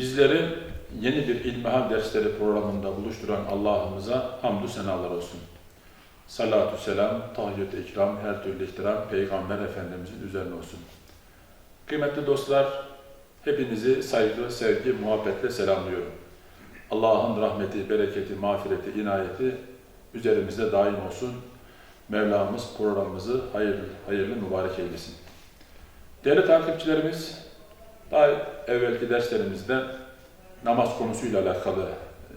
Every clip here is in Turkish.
Bizleri yeni bir İlmihal dersleri programında buluşturan Allah'ımıza hamdü senalar olsun. Salatü selam, tahiyyat ikram, her türlü ihtiram Peygamber Efendimizin üzerine olsun. Kıymetli dostlar, hepinizi saygı, sevgi, muhabbetle selamlıyorum. Allah'ın rahmeti, bereketi, mağfireti, inayeti üzerimizde daim olsun. Mevlamız programımızı hayırlı, hayırlı mübarek eylesin. Değerli takipçilerimiz, daha evvelki derslerimizde namaz konusuyla alakalı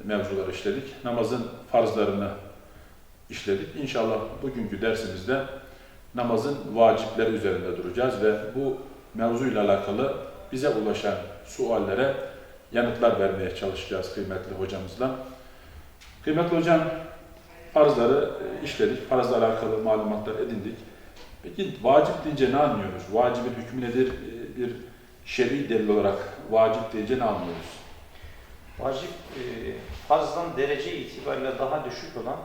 mevzular işledik. Namazın farzlarını işledik. İnşallah bugünkü dersimizde namazın vacipleri üzerinde duracağız ve bu mevzuyla alakalı bize ulaşan suallere yanıtlar vermeye çalışacağız kıymetli hocamızla. Kıymetli hocam, farzları işledik, farzla alakalı malumatlar edindik. Peki vacip deyince ne anlıyoruz? Vacibin hükmü nedir? Bir şer'i delil olarak vacip ne anlıyoruz? Vacip, e, farzdan derece itibariyle daha düşük olan,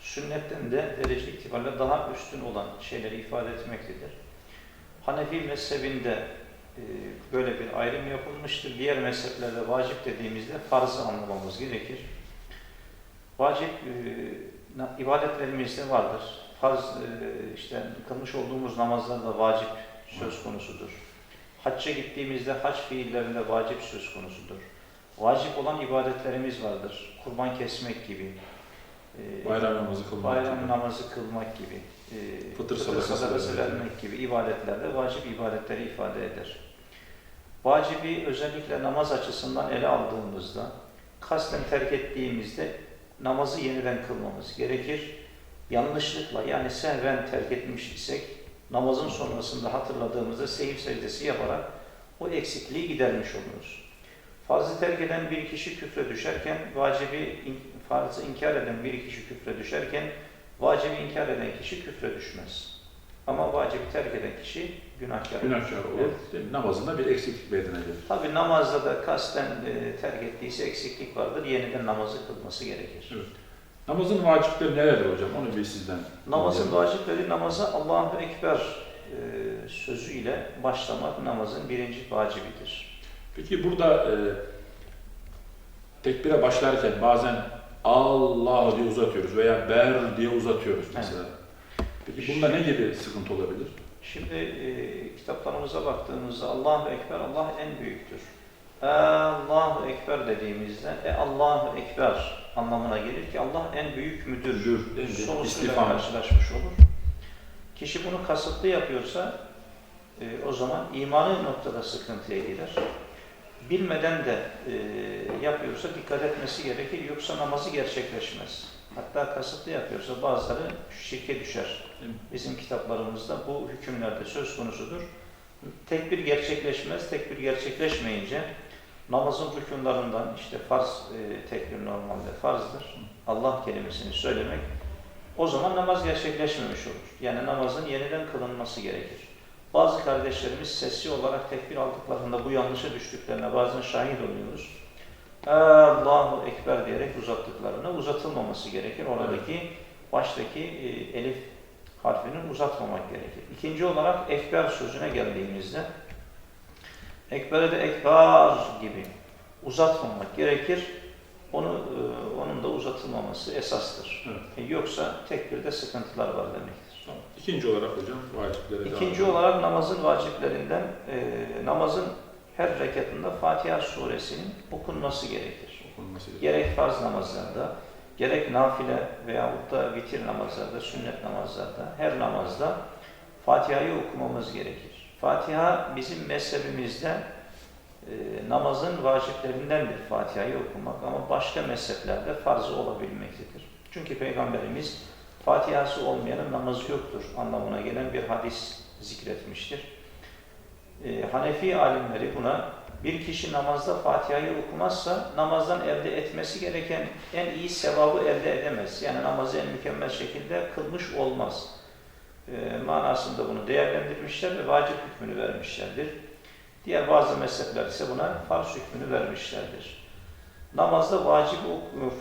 sünnetten de derece itibariyle daha üstün olan şeyleri ifade etmektedir. Hanefi mezhebinde e, böyle bir ayrım yapılmıştır. Diğer mezheplerde vacip dediğimizde farzı anlamamız gerekir. Vacip e, ibadetlerimizde vardır. Farz, e, işte kılmış olduğumuz namazlarda vacip söz konusudur. Hacca gittiğimizde hac fiillerinde vacip söz konusudur. Vacip olan ibadetlerimiz vardır. Kurban kesmek gibi, e, Bayram namazı kılmak bayram gibi. namazı kılmak gibi, e, Fıtır fıtır sadakası vermek gibi ibadetlerde vacip ibadetleri ifade eder. Vacibi özellikle namaz açısından ele aldığımızda, kasten terk ettiğimizde namazı yeniden kılmamız gerekir. Yanlışlıkla yani sehven terk etmiş isek namazın sonrasında hatırladığımızda seyif secdesi yaparak o eksikliği gidermiş oluruz. Farzı terk eden bir kişi küfre düşerken, vacibi farzı inkar eden bir kişi küfre düşerken, vacibi inkar eden kişi küfre düşmez. Ama vacibi terk eden kişi günahkar olur. Günahkar olur. Evet. Namazında bir eksiklik meydana gelir. Tabi namazda da kasten e, terk ettiyse eksiklik vardır. Yeniden namazı kılması gerekir. Evet. Namazın vacipleri nelerdir hocam? Onu bir sizden Namazın vacipleri namaza Allahu Ekber e, sözüyle başlamak namazın birinci vacibidir. Peki burada e, tekbire başlarken bazen Allah diye uzatıyoruz veya ber diye uzatıyoruz mesela. Peki bunda ne gibi sıkıntı olabilir? Şimdi e, kitaplarımıza baktığımızda Allahu Ekber Allah en büyüktür. Allahu Ekber dediğimizde e Allahu Ekber anlamına gelir ki Allah en büyük müdür. Müdür? Sorusuyla karşılaşmış olur. Kişi bunu kasıtlı yapıyorsa e, o zaman imanı noktada sıkıntıya girer. Bilmeden de e, yapıyorsa dikkat etmesi gerekir yoksa namazı gerçekleşmez. Hatta kasıtlı yapıyorsa bazıları şirke düşer. Bizim kitaplarımızda bu hükümlerde söz konusudur. Tekbir gerçekleşmez. Tekbir gerçekleşmeyince namazın rükunlarından işte farz e, tekbir normalde farzdır. Allah kelimesini söylemek o zaman namaz gerçekleşmemiş olur. Yani namazın yeniden kılınması gerekir. Bazı kardeşlerimiz sesli olarak tekbir aldıklarında bu yanlışa düştüklerine bazen şahit oluyoruz. Allahu Ekber diyerek uzattıklarına uzatılmaması gerekir. Oradaki baştaki e, elif harfini uzatmamak gerekir. İkinci olarak ekber sözüne geldiğimizde ekbere de ekber gibi uzatmamak gerekir. Onu e, onun da uzatılmaması esastır. Evet. E, Yoksa tekbirde sıkıntılar var demektir. Tamam. İkinci olarak hocam vaciplere devam İkinci edelim. olarak namazın vaciplerinden e, namazın her rekatında Fatiha suresinin okunması gerekir. okunması gerekiyor. Gerek farz namazlarda, gerek nafile veyahut da vitir namazlarda, sünnet namazlarda, her namazda Fatiha'yı okumamız gerekir. Fatiha bizim mezhebimizde e, namazın vaciplerindendir Fatiha'yı okumak ama başka mezheplerde farzı olabilmektedir. Çünkü Peygamberimiz Fatiha'sı olmayanın namazı yoktur anlamına gelen bir hadis zikretmiştir. E, Hanefi alimleri buna bir kişi namazda Fatiha'yı okumazsa namazdan elde etmesi gereken en iyi sevabı elde edemez. Yani namazı en mükemmel şekilde kılmış olmaz. E, manasında bunu değerlendirmişler ve vacip hükmünü vermişlerdir. Diğer bazı mezhepler ise buna farz hükmünü vermişlerdir. Namazda vacip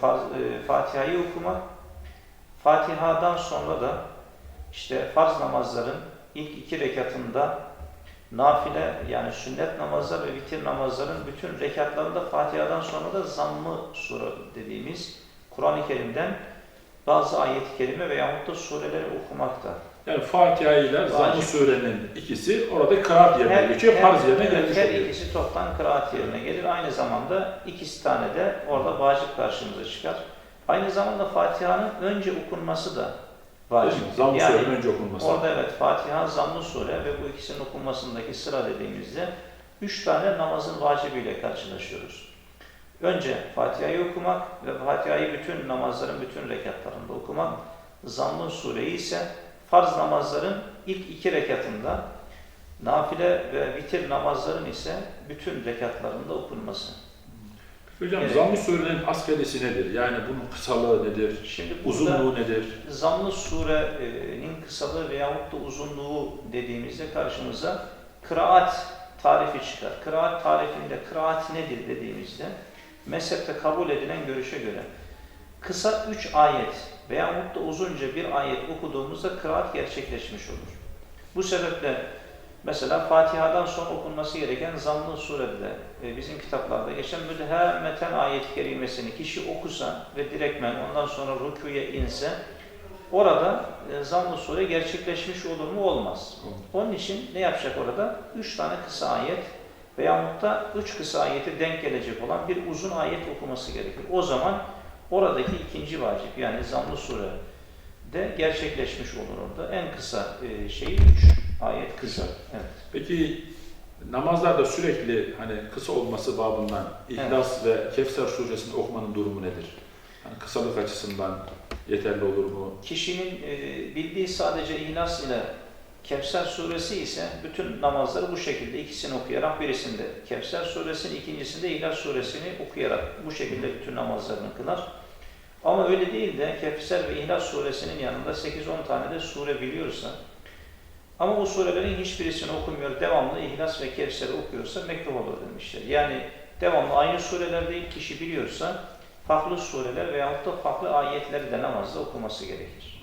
farz- e, Fatiha'yı okumak, Fatiha'dan sonra da işte farz namazların ilk iki rekatında nafile yani sünnet namazlar ve vitir namazların bütün rekatlarında Fatiha'dan sonra da zammı sure dediğimiz Kur'an-ı Kerim'den bazı ayet-i kerime veyahut da sureleri okumakta. Yani Fatiha ile Zamm-ı. Sure'nin ikisi orada kıraat yerine geçiyor, farz yerine gelmiş her oluyor. ikisi toptan kıraat yerine gelir. Aynı zamanda ikisi tane de orada vacip karşımıza çıkar. Aynı zamanda Fatiha'nın önce okunması da vacip. Zamm-ı Yani Sure'nin önce okunması. Orada evet Fatiha, Zamm-ı Sure ve bu ikisinin okunmasındaki sıra dediğimizde üç tane namazın vacibiyle karşılaşıyoruz. Önce Fatiha'yı okumak ve Fatiha'yı bütün namazların bütün rekatlarında okumak. Zamm-ı Sure'yi ise farz namazların ilk iki rekatında, nafile ve vitir namazların ise bütün rekatlarında okunması. Hocam Evet. Zamm-ı Sure'nin askerisi nedir? Yani bunun kısalığı nedir? Şimdi Uzunluğu nedir? Zamm-ı Sure'nin kısalığı veyahut da uzunluğu dediğimizde karşımıza kıraat tarifi çıkar. Kıraat tarifinde kıraat nedir dediğimizde mezhepte kabul edilen görüşe göre kısa üç ayet veyahut da uzunca bir ayet okuduğumuzda kıraat gerçekleşmiş olur. Bu sebeple mesela Fatiha'dan sonra okunması gereken Zamm-ı Sure'de e, bizim kitaplarda geçen müdehemmeten ayet-i kerimesini kişi okusa ve direktmen ondan sonra rüküye inse orada e, Zamm-ı Sure gerçekleşmiş olur mu? Olmaz. Onun için ne yapacak orada? Üç tane kısa ayet veyahut da üç kısa ayeti denk gelecek olan bir uzun ayet okuması gerekir. O zaman oradaki ikinci vacip yani Zamm-ı Sure de gerçekleşmiş olur orada. En kısa e, şeyi üç ayet kısa. Evet. Peki namazlarda sürekli hani kısa olması babından İhlas ve Kevser suresini okumanın durumu nedir? Hani kısalık açısından yeterli olur mu? Kişinin e, bildiği sadece İhlas ile Kevser suresi ise bütün namazları bu şekilde ikisini okuyarak birisinde Kevser suresini ikincisinde İhlas suresini okuyarak bu şekilde bütün namazlarını kılar. Ama öyle değil de Kevser ve İhlas suresinin yanında 8-10 tane de sure biliyorsa ama o surelerin hiçbirisini okumuyor, devamlı İhlas ve Kevser'i okuyorsa mekruh olur demişler. Yani devamlı aynı sureler değil, kişi biliyorsa farklı sureler veyahut da farklı ayetleri de namazda okuması gerekir.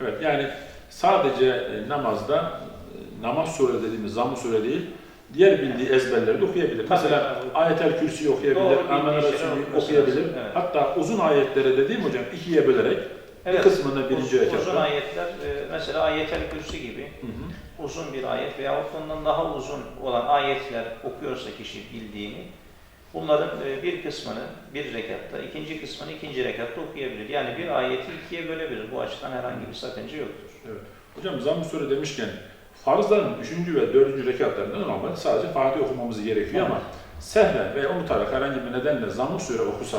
Evet yani sadece e, namazda e, namaz sure dediğimiz zamm-ı sure değil, diğer bildiği ezberleri de okuyabilir. Mesela Ayetel Kürsi'yi okuyabilir, şeyleri Resulü'yü okuyabilir. evet. Hatta uzun ayetlere dediğim hocam ikiye bölerek bir kısmını birinci uz- rekatta. Uzun ayetler, e, mesela Ayetel Kürsi gibi Hı hı. uzun bir ayet veyahut ondan daha uzun olan ayetler okuyorsa kişi bildiğini, bunların e, bir kısmını bir rekatta, ikinci kısmını ikinci rekatta okuyabilir. Yani bir ayeti ikiye bölebilir. Bu açıdan herhangi bir sakınca yoktur. Hocam zamm-ı demişken farzların üçüncü ve dördüncü rekatlarında normalde sadece Fatiha okumamız gerekiyor ama sehven ve unutarak herhangi bir nedenle zamm-ı sure okusa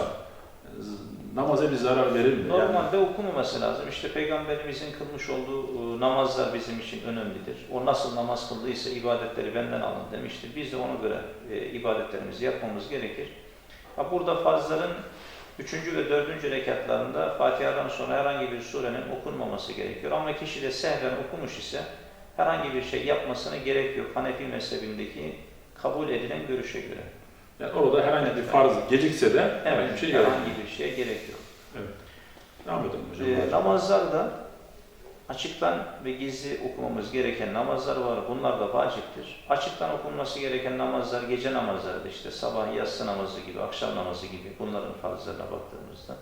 z- namaza bir zarar verir mi? Yani, Normalde okumaması lazım. İşte Peygamberimizin kılmış olduğu e, namazlar bizim için önemlidir. O nasıl namaz kıldıysa ibadetleri benden alın demiştir. Biz de ona göre e, ibadetlerimizi yapmamız gerekir. Ha, burada farzların üçüncü ve dördüncü rekatlarında Fatiha'dan sonra herhangi bir surenin okunmaması gerekiyor. Ama kişi de sehven okumuş ise herhangi bir şey yapmasına gerek yok. Hanefi mezhebindeki kabul edilen görüşe göre. yani orada herhangi bir farz gecikse de herhangi bir Evet, şey herhangi bir şeye gerek yok. Devam edelim hocam. Ee, namazlarda açıktan ve gizli okumamız gereken namazlar var. Bunlar da vaciptir. Açıktan okunması gereken namazlar gece namazlarıdır. işte sabah yatsı namazı gibi, akşam namazı gibi bunların farzlarına baktığımızda.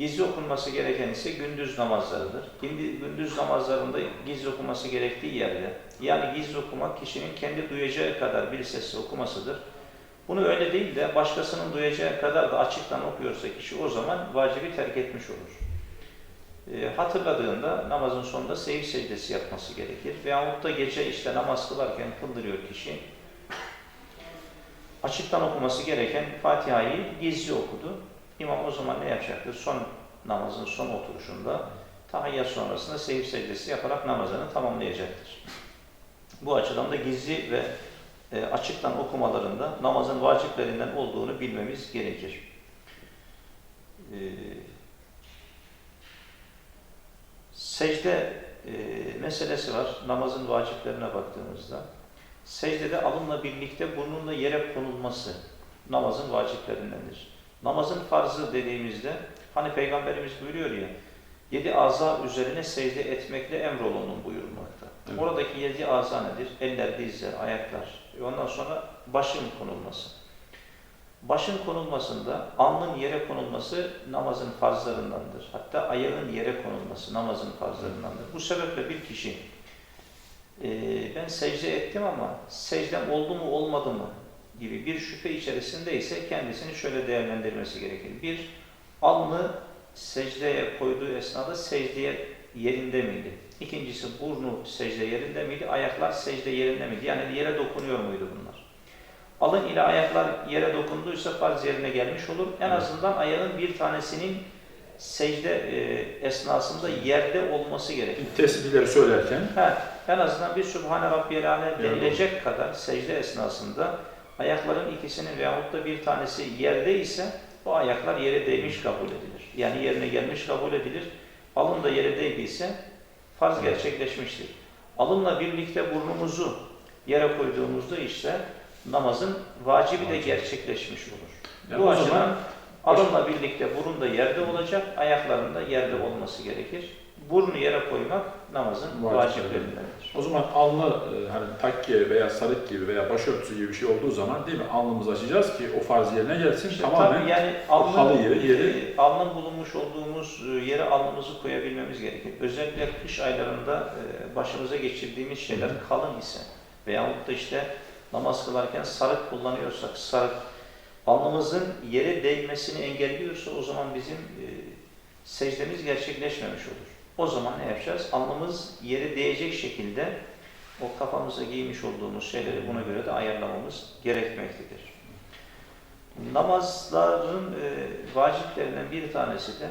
Gizli okunması gereken ise gündüz namazlarıdır. Gündüz, namazlarında gizli okunması gerektiği yerde, yani gizli okumak kişinin kendi duyacağı kadar bir sesle okumasıdır. Bunu öyle değil de başkasının duyacağı kadar da açıktan okuyorsa kişi o zaman vacibi terk etmiş olur. E, hatırladığında namazın sonunda seyir secdesi yapması gerekir. Veyahut da gece işte namaz kılarken kıldırıyor kişi. Açıktan okuması gereken Fatiha'yı gizli okudu. İmam o zaman ne yapacaktır? Son namazın son oturuşunda tahiyyat sonrasında seyir secdesi yaparak namazını tamamlayacaktır. Bu açıdan da gizli ve e, açıktan okumalarında namazın vaciplerinden olduğunu bilmemiz gerekir. E, secde e, meselesi var namazın vaciplerine baktığımızda. Secdede alınla birlikte burnunla yere konulması namazın vaciplerindendir. Namazın farzı dediğimizde hani Peygamberimiz buyuruyor ya yedi aza üzerine secde etmekle emrolunun buyurulmakta. Evet. Oradaki yedi aza nedir? Eller, dizler, ayaklar. Ve Ondan sonra başın konulması. Başın konulmasında alnın yere konulması namazın farzlarındandır. Hatta ayağın yere konulması namazın farzlarındandır. Bu sebeple bir kişi eee, ben secde ettim ama secdem oldu mu olmadı mı gibi bir şüphe içerisindeyse kendisini şöyle değerlendirmesi gerekir. Bir, alnı secdeye koyduğu esnada secdeye yerinde miydi? İkincisi burnu secde yerinde miydi? Ayaklar secde yerinde miydi? Yani yere dokunuyor muydu bunlar? Alın ile ayaklar yere dokunduysa farz yerine gelmiş olur. En azından ayağın bir tanesinin secde e, esnasında yerde olması gerekir. Tesbihleri söylerken Ha, en azından bir Sübhane Rabbiyel Alem denilecek kadar secde esnasında ayakların ikisinin veyahut da bir tanesi yerde ise o ayaklar yere değmiş kabul edilir. Yani yerine gelmiş kabul edilir. Alın da yere değdiyse farz gerçekleşmiştir. Alınla birlikte burnumuzu yere koyduğumuzda işte namazın vacibi de gerçekleşmiş olur. yani Bu açıdan alınla birlikte burun da yerde olacak, ayakların da yerde olması gerekir. Burnu yere koymak namazın Vacip. vaciplerindendir. o zaman alnı e, hani takke veya sarık gibi veya başörtüsü gibi bir şey olduğu zaman değil mi alnımızı açacağız ki o farz yerine gelsin İşte tamamen tabii yani halı alnın, yeri- yeri- e, alnın bulunmuş olduğumuz e, yere alnımızı koyabilmemiz gerekir. Özellikle kış aylarında başımıza geçirdiğimiz şeyler Hı. kalın ise veyahut da işte namaz kılarken sarık kullanıyorsak sarık alnımızın yere değmesini engelliyorsa o zaman bizim secdemiz gerçekleşmemiş olur. O zaman ne yapacağız? Alnımız yere değecek şekilde o kafamıza giymiş olduğumuz şeyleri buna göre de ayarlamamız gerekmektedir. Namazların e, vaciplerinden bir tanesi de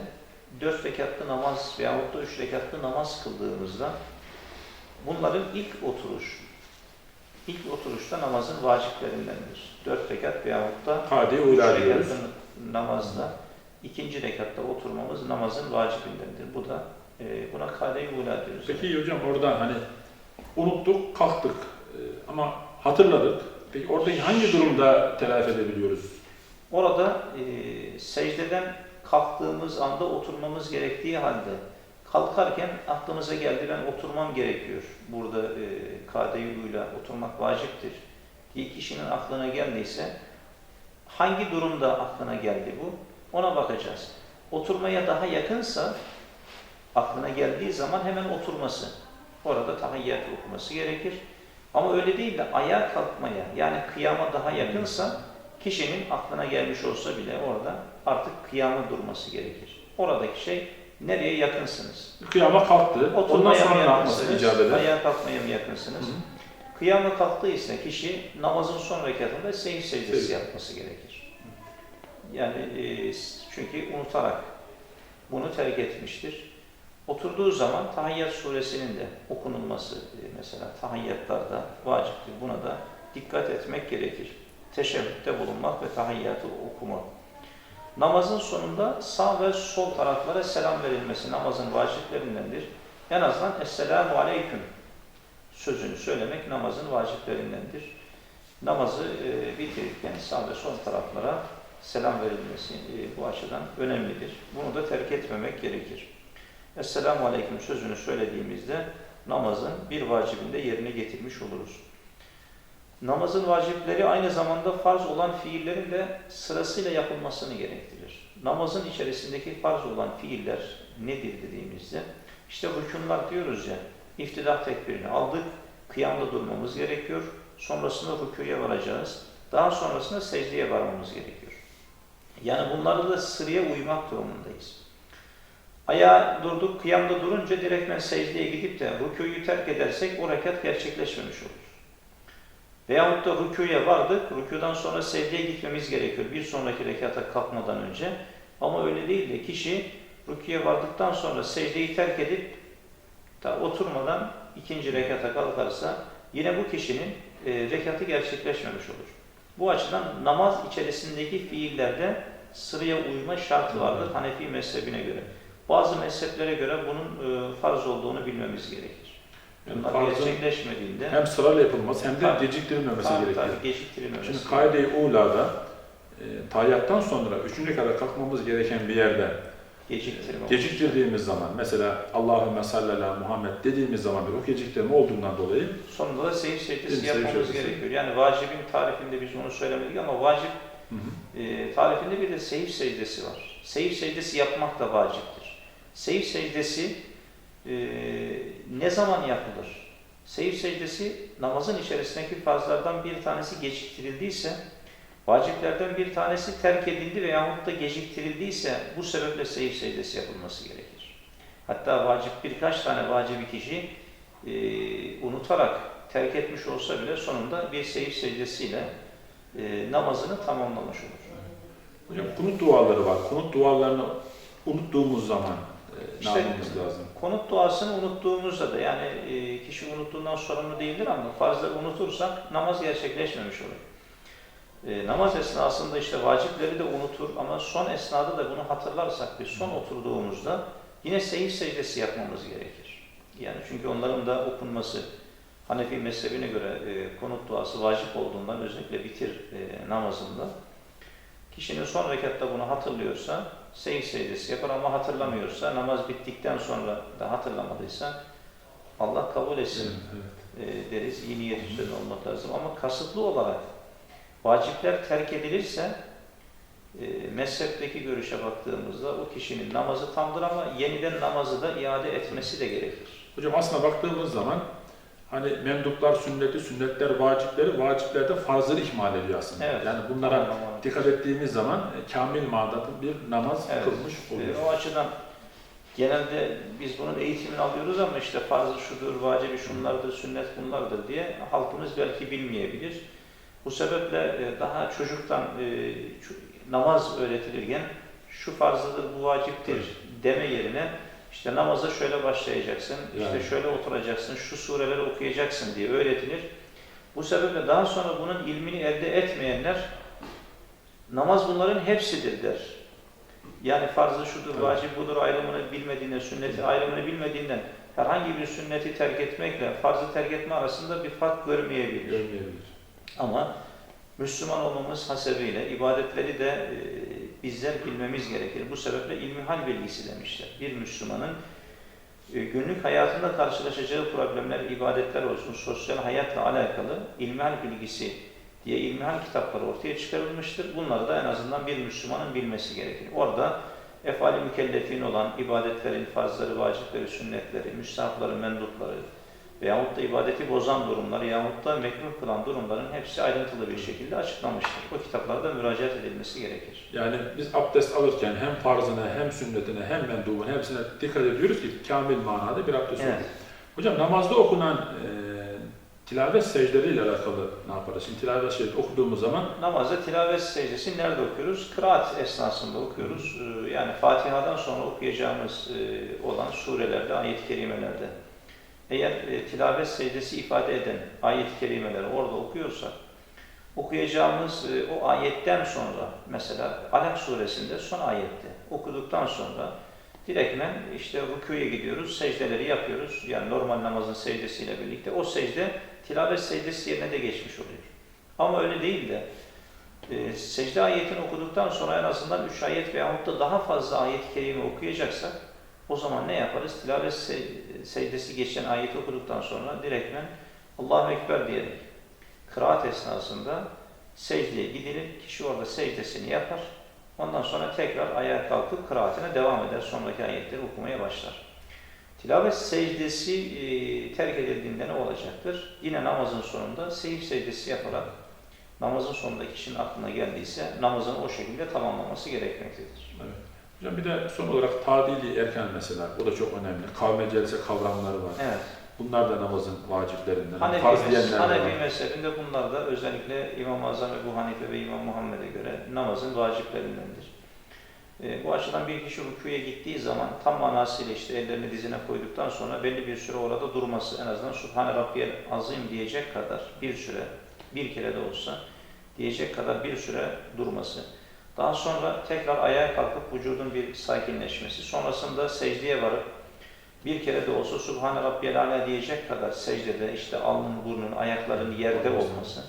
dört rekatlı namaz veyahut da üç rekatlı namaz kıldığımızda bunların ilk oturuş, ilk oturuşta namazın vaciplerindendir. Dört rekat veyahut da kade üç rekatlı namazda ikinci rekatta oturmamız namazın vacibindendir. Bu da e, buna kade-i ula diyoruz. Peki hocam orada hani unuttuk, kalktık e, ama hatırladık. Peki oradaki hangi durumda telafi edebiliyoruz? Orada e, secdeden kalktığımız anda oturmamız gerektiği halde kalkarken aklımıza geldi ben oturmam gerekiyor. Burada e, kade yoluyla oturmak vaciptir. diye kişinin aklına geldiyse hangi durumda aklına geldi bu? Ona bakacağız. Oturmaya daha yakınsa aklına geldiği zaman hemen oturması. Orada tahiyyat okuması gerekir. Ama öyle değil de ayağa kalkmaya yani kıyama daha yakınsa kişinin aklına gelmiş olsa bile orada artık kıyama durması gerekir. Oradaki şey nereye yakınsınız? Kıyama kalktı. Ondan Oturmaya mı sonra yapması yakınsınız? Ayağa kalkmaya mı yakınsınız? Hı. Kıyama kalktıysa kişi namazın son rekatında secde secdesi Secde. yapması gerekir. Yani e, çünkü unutarak bunu terk etmiştir. Oturduğu zaman Tahiyyat suresinin de okunulması e, mesela tahiyyatlarda vaciptir. Buna da dikkat etmek gerekir. Teşebbütte bulunmak ve tahiyyatı okumak. Namazın sonunda sağ ve sol taraflara selam verilmesi namazın vaciplerindendir. En azından Esselamu Aleyküm sözünü söylemek namazın vaciplerindendir. Namazı e, bitirirken sağ ve sol taraflara selam verilmesi e, bu açıdan önemlidir. Bunu da terk etmemek gerekir. Esselamu Aleyküm sözünü söylediğimizde namazın bir vacibinde yerine getirmiş oluruz. Namazın vacipleri aynı zamanda farz olan fiillerin de sırasıyla yapılmasını gerektirir. Namazın içerisindeki farz olan fiiller nedir dediğimizde, işte rükunlar diyoruz ya, iftidah tekbirini aldık, kıyamda durmamız gerekiyor, sonrasında rüküye varacağız, daha sonrasında secdeye varmamız gerekiyor. Yani bunlarda da sıraya uymak durumundayız. Ayağa durduk, kıyamda durunca direktmen secdeye gidip de rükûyu terk edersek o rekat gerçekleşmemiş olur. Veyahut da rükûya vardık, rükûdan sonra secdeye gitmemiz gerekiyor bir sonraki rekata kalkmadan önce. Ama öyle değil de kişi rükûya vardıktan sonra secdeyi terk edip ta oturmadan ikinci rekata kalkarsa yine bu kişinin e, rekatı gerçekleşmemiş olur. Bu açıdan namaz içerisindeki fiillerde sıraya uyma şartı vardır Hanefi mezhebine göre. Bazı mezheplere göre bunun e, farz olduğunu bilmemiz gerekir. Yani Bunlar farzın gerçekleşmediğinde hem sırayla yapılması hem de Tabii. geciktirilmemesi tabii, gerekiyor. tabii, geciktirilmemesi Şimdi gerekir. kaide-i ulada e, tahiyyattan sonra üçüncü kadar kalkmamız gereken bir yerde Geciktirme olur. Geciktirdiğimiz zaman mesela Allahümme salli ala Muhammed dediğimiz zaman bir o geciktirme olduğundan dolayı Sonunda da seyir secdesi Seyir yapmamız secdesi. gerekiyor. Yani vacibin tarifinde biz onu söylemedik ama vacip hı hı, e, tarifinde bir de seyir secdesi var. Seyir secdesi yapmak da vaciptir. Seyir secdesi e, ne zaman yapılır? Seyir secdesi namazın içerisindeki farzlardan bir tanesi geciktirildiyse, vaciplerden bir tanesi terk edildi veyahut da geciktirildiyse bu sebeple seyir secdesi yapılması gerekir. Hatta vacip birkaç tane vacibi kişi e, unutarak terk etmiş olsa bile sonunda bir seyir secdesiyle e, namazını tamamlamış olur. Hocam kunut duaları var. Kunut dualarını unuttuğumuz zaman İşte- yapmamız lazım? Konut duasını unuttuğumuzda da yani e, kişi unuttuğundan sorumlu değildir ama farzları unutursak namaz gerçekleşmemiş olur. E, namaz esnasında işte vacipleri de unutur ama son esnada da bunu hatırlarsak biz son oturduğumuzda yine seyir secdesi yapmamız gerekir. Yani çünkü onların da okunması Hanefi mezhebine göre e, konut duası vacip olduğundan özellikle bitir e, namazında kişinin son rekatta bunu hatırlıyorsa seyir secdesi yapar ama hatırlamıyorsa namaz bittikten sonra da hatırlamadıysa Allah kabul etsin Evet, e, deriz. İyi niyet üzerine olmak lazım. Ama kasıtlı olarak vacipler terk edilirse e, mezhepteki görüşe baktığımızda o kişinin namazı tamdır ama yeniden namazı da iade etmesi de gerekir. Hocam aslına baktığımız zaman hani menduplar sünneti, sünnetler vacipleri, vaciplerde farzları ihmal ediyor aslında. Evet. Yani bunlara Tamam. dikkat ettiğimiz zaman e, kamil manada bir namaz Evet. kılmış oluyor. E, o açıdan genelde biz bunun eğitimini alıyoruz ama işte farzı şudur, vacibi şunlardır, sünnet bunlardır diye halkımız belki bilmeyebilir. Bu sebeple e, daha çocuktan e, namaz öğretilirken şu farzıdır, bu vaciptir deme yerine işte namaza şöyle başlayacaksın, Yani. işte şöyle oturacaksın, şu sureleri okuyacaksın diye öğretilir. Bu sebeple daha sonra bunun ilmini elde etmeyenler namaz bunların hepsidir der. Yani farzı şudur, Evet. vacip budur ayrımını bilmediğinden, sünneti ayrımını bilmediğinden herhangi bir sünneti terk etmekle farzı terk etme arasında bir fark görmeyebilir. Görmeyebilir. Ama Müslüman olmamız hasebiyle ibadetleri de e, bizler bilmemiz gerekir. Bu sebeple ilmihal bilgisi demişler. Bir Müslümanın e, günlük hayatında karşılaşacağı problemler, ibadetler olsun, sosyal hayatla alakalı ilmihal bilgisi diye ilmihal kitapları ortaya çıkarılmıştır. Bunları da en azından bir Müslümanın bilmesi gerekir. Orada efali mükellefin olan ibadetlerin farzları, vacipleri, sünnetleri, müstahapları, mendupları veyahut da ibadeti bozan durumları yahut da mekruh kılan durumların hepsi ayrıntılı bir şekilde açıklamıştır. O kitaplarda müracaat edilmesi gerekir. Yani biz abdest alırken hem farzına hem sünnetine hem mendubuna hepsine dikkat ediyoruz ki kamil manada bir abdest Evet. olur. Hocam namazda okunan e, tilavet secdeleriyle alakalı ne yaparız? Şimdi tilavet secdesi okuduğumuz zaman Namazda tilavet secdesi nerede okuyoruz? Kıraat esnasında okuyoruz. Ee, Yani Fatiha'dan sonra okuyacağımız e, olan surelerde, ayet-i kerimelerde. Eğer e, tilavet secdesi ifade eden ayet-i kerimeleri orada okuyorsak, okuyacağımız e, o ayetten sonra, mesela Alak suresinde son ayette okuduktan sonra direktmen işte rükûya gidiyoruz, secdeleri yapıyoruz. Yani normal namazın secdesiyle birlikte o secde tilavet secdesi yerine de geçmiş oluyor. Ama öyle değil de e, secde ayetini okuduktan sonra en azından 3 ayet veyahut da daha fazla ayet-i kerime okuyacaksak o zaman ne yaparız? Tilavet se- secdesi geçen ayeti okuduktan sonra direktmen Allahu Ekber diyerek kıraat esnasında secdeye gidilir. Kişi orada secdesini yapar. Ondan sonra tekrar ayağa kalkıp kıraatine devam eder. Sonraki ayetleri okumaya başlar. Tilavet secdesi e, terk edildiğinde ne olacaktır? Yine namazın sonunda seyir secdesi yaparak namazın sonunda kişinin aklına geldiyse namazını o şekilde tamamlaması gerekmektedir. Hocam bir de son olarak tadili erken mesela o da çok önemli. Kavme celse kavramları var. Evet. Bunlar da namazın vaciplerinden. Hanefi, Farz diyenler Hanefi mezhebinde bunlar da özellikle İmam-ı Azam Ebu Hanife ve İmam Muhammed'e göre namazın vaciplerindendir. E, bu açıdan bir kişi rükûya gittiği zaman tam manasıyla işte ellerini dizine koyduktan sonra belli bir süre orada durması en azından Subhane Rabbiyel Azim diyecek kadar bir süre, bir kere de olsa diyecek kadar bir süre durması. Daha sonra tekrar ayağa kalkıp vücudun bir sakinleşmesi. Sonrasında secdeye varıp bir kere de olsa Subhane Rabbiyel Ala diyecek kadar secdede işte alnın, burnun, ayakların yerde olması.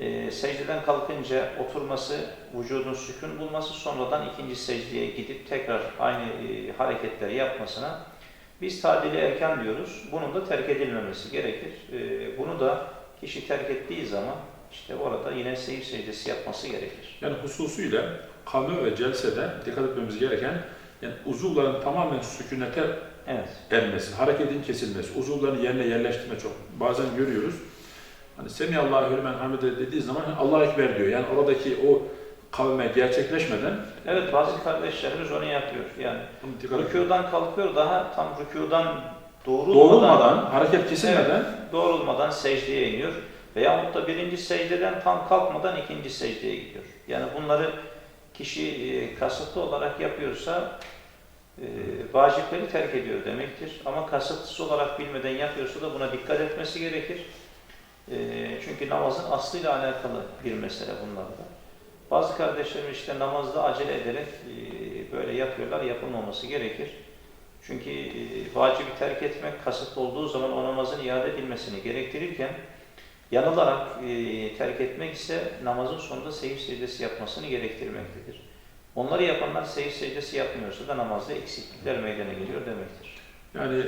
e, secdeden kalkınca oturması, vücudun sükun bulması, sonradan ikinci secdeye gidip tekrar aynı e, hareketleri yapmasına biz tadili erken diyoruz. Bunun da terk edilmemesi gerekir. E, bunu da kişi terk ettiği zaman işte orada yine seyir secdesi yapması gerekir. Yani hususuyla kavme ve celsede dikkat etmemiz gereken yani uzuvların tamamen sükunete Evet. ermesi, hareketin kesilmesi, uzuvların yerine yerleştirme çok. Bazen görüyoruz. Hani Semiyallahu limen hamide dediği zaman Allah ekber diyor. Yani oradaki o kavme gerçekleşmeden Evet bazı kardeşlerimiz onu yapıyor. Yani rükudan kalkıyor daha tam rükudan doğrulmadan, Doğrulmadan, hareket kesilmeden doğrulmadan secdeye iniyor. Veyahut da birinci secdeden tam kalkmadan ikinci secdeye gidiyor. Yani bunları kişi e, kasıtlı olarak yapıyorsa e, vacipleri terk ediyor demektir. Ama kasıtsız olarak bilmeden yapıyorsa da buna dikkat etmesi gerekir. E, çünkü namazın aslıyla alakalı bir mesele bunlarda. Bazı kardeşlerim işte namazda acele ederek e, böyle yapıyorlar, yapılmaması gerekir. Çünkü e, vacibi terk etmek kasıtlı olduğu zaman o namazın iade edilmesini gerektirirken yanılarak e, terk etmek ise namazın sonunda seyir secdesi yapmasını gerektirmektedir. Onları yapanlar seyir secdesi yapmıyorsa da namazda eksiklikler meydana geliyor demektir. yani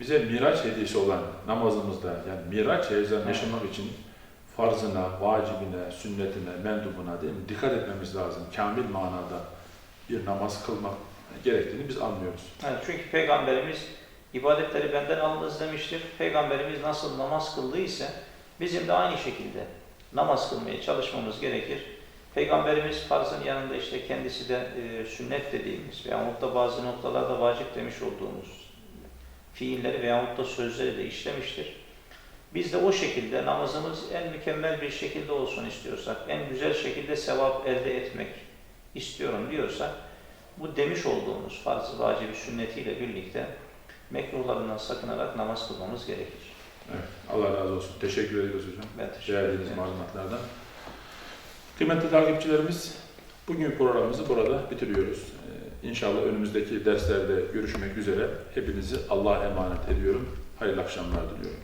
bize miraç hediyesi olan namazımızda yani miraç Evet. yaşamak için farzına, vacibine, sünnetine, mendubuna değil mi? Dikkat etmemiz lazım. Kamil manada bir namaz kılmak gerektiğini biz anlıyoruz. Evet, çünkü Peygamberimiz ibadetleri benden alınız demiştir. Peygamberimiz nasıl namaz kıldıysa bizim de aynı şekilde namaz kılmaya çalışmamız gerekir. Peygamberimiz farzın yanında işte kendisi de e, sünnet dediğimiz veyahut da bazı noktalarda vacip demiş olduğumuz fiilleri veyahut da sözleri de işlemiştir. Biz de o şekilde namazımız en mükemmel bir şekilde olsun istiyorsak, en güzel şekilde sevap elde etmek istiyorum diyorsak, bu demiş olduğumuz farz-ı vacibi sünnetiyle birlikte mekruhlarından sakınarak namaz kılmamız gerekir. Evet, Allah razı olsun. Teşekkür ediyoruz hocam. Ben teşekkür Verdiğiniz malumatlardan. Kıymetli takipçilerimiz, bugün programımızı burada bitiriyoruz. Ee, İnşallah önümüzdeki derslerde görüşmek üzere. Hepinizi Allah'a emanet ediyorum. Hayırlı akşamlar diliyorum.